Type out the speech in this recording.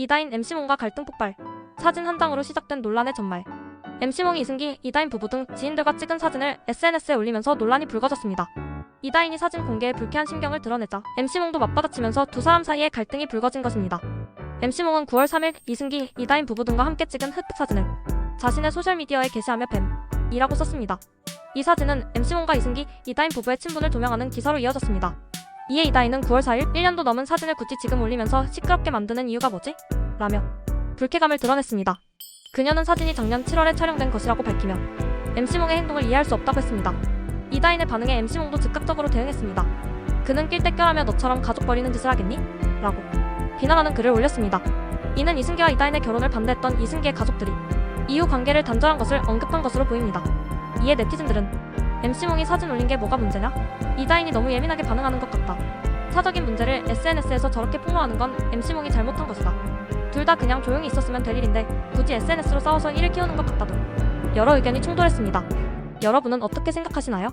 이다인 MC몽과 갈등 폭발. 사진 한 장으로 시작된 논란의 전말. MC몽이 이승기, 이다인 부부 등 지인들과 찍은 사진을 SNS에 올리면서 논란이 불거졌습니다. 이다인이 사진 공개에 불쾌한 심경을 드러내자 MC몽도 맞받아치면서 두 사람 사이에 갈등이 불거진 것입니다. MC몽은 9월 3일 이승기, 이다인 부부 등과 함께 찍은 흑백 사진을 자신의 소셜미디어에 게시하며 뱀이라고 썼습니다. 이 사진은 MC몽과 이승기, 이다인 부부의 친분을 조명하는 기사로 이어졌습니다. 이에 이다인은 9월 4일 1년도 넘은 사진을 굳이 지금 올리면서 시끄럽게 만드는 이유가 뭐지? 라며 불쾌감을 드러냈습니다. 그녀는 사진이 작년 7월에 촬영된 것이라고 밝히며 MC몽의 행동을 이해할 수 없다고 했습니다. 이다인의 반응에 MC몽도 즉각적으로 대응했습니다. 그는 낄때껴라며 너처럼 가족 버리는 짓을 하겠니? 라고 비난하는 글을 올렸습니다. 이는 이승기와 이다인의 결혼을 반대했던 이승기의 가족들이 이후 관계를 단절한 것을 언급한 것으로 보입니다. 이에 네티즌들은 MC몽이 사진 올린 게 뭐가 문제냐? 이다인이 너무 예민하게 반응하는 것 같다. 사적인 문제를 SNS에서 저렇게 폭로하는 건 MC몽이 잘못한 것이다. 둘 다 그냥 조용히 있었으면 될 일인데 굳이 SNS로 싸워서 일을 키우는 것 같다 등 여러 의견이 충돌했습니다. 여러분은 어떻게 생각하시나요?